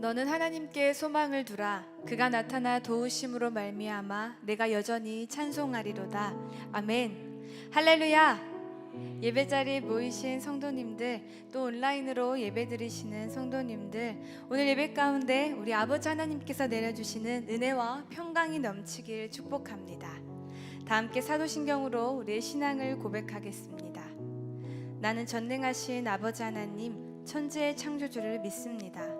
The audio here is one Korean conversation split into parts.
너는 하나님께 소망을 두라. 그가 나타나 도우심으로 말미암아 내가 여전히 찬송하리로다. 아멘. 할렐루야. 예배 자리에 모이신 성도님들 또 온라인으로 예배 드리시는 성도님들 오늘 예배 가운데 우리 아버지 하나님께서 내려주시는 은혜와 평강이 넘치길 축복합니다. 다 함께 사도신경으로 우리의 신앙을 고백하겠습니다. 나는 전능하신 아버지 하나님 천지의 창조주를 믿습니다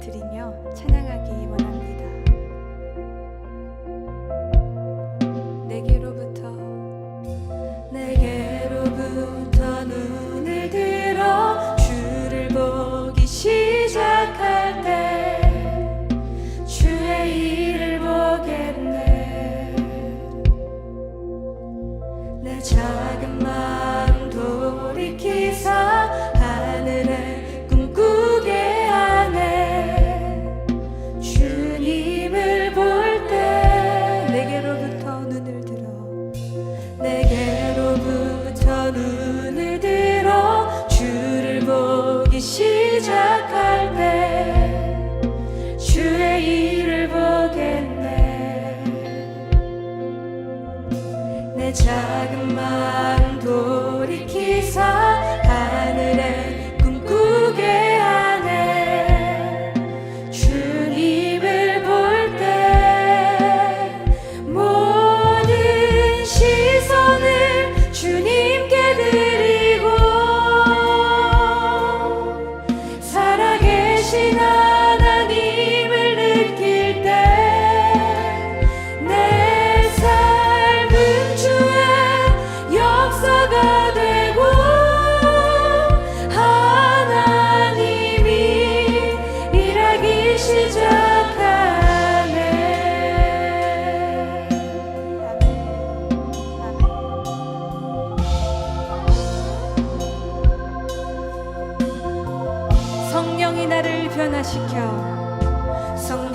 드리며 찬양하기 원합니다.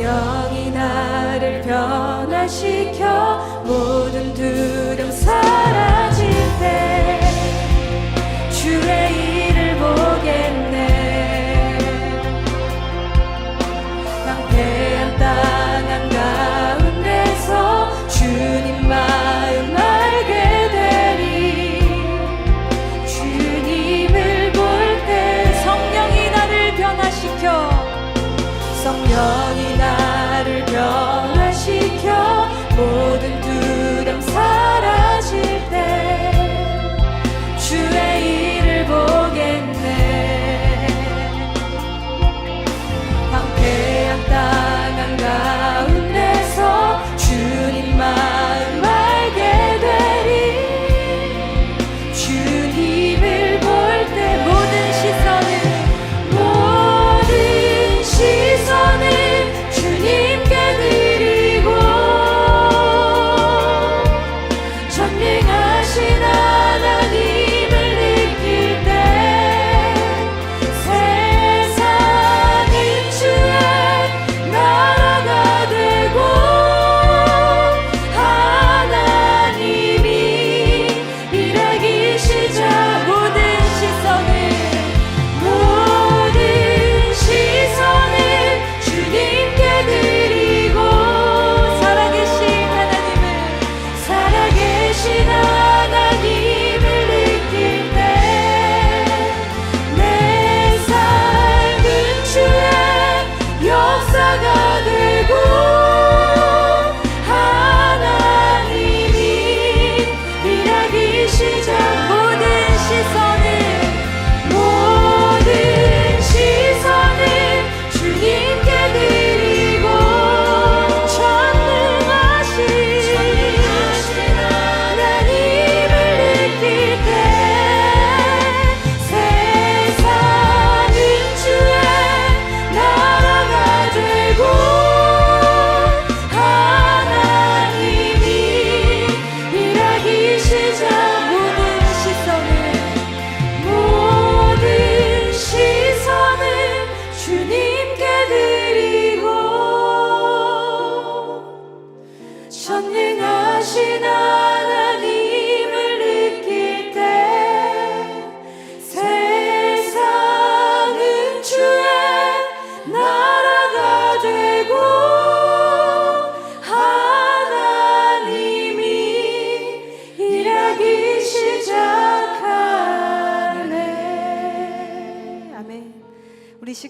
성령이 나를 변화시켜 모든 두려움 영원히 나를 변화시켜 모든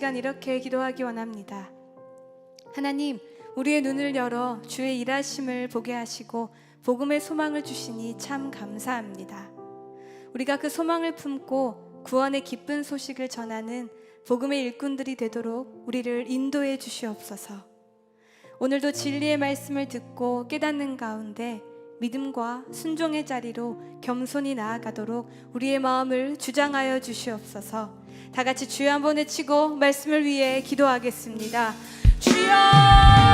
시간 이렇게 기도하기 원합니다. 하나님, 우리의 눈을 열어 주의 일하심을 보게 하시고 복음의 소망을 주시니 참 감사합니다. 우리가 그 소망을 품고 구원의 기쁜 소식을 전하는 복음의 일꾼들이 되도록 우리를 인도해 주시옵소서. 오늘도 진리의 말씀을 듣고 깨닫는 가운데 믿음과 순종의 자리로 겸손히 나아가도록 우리의 마음을 주장하여 주시옵소서. 다 같이 주여 한번 외치고 말씀을 위해 기도하겠습니다. 주여!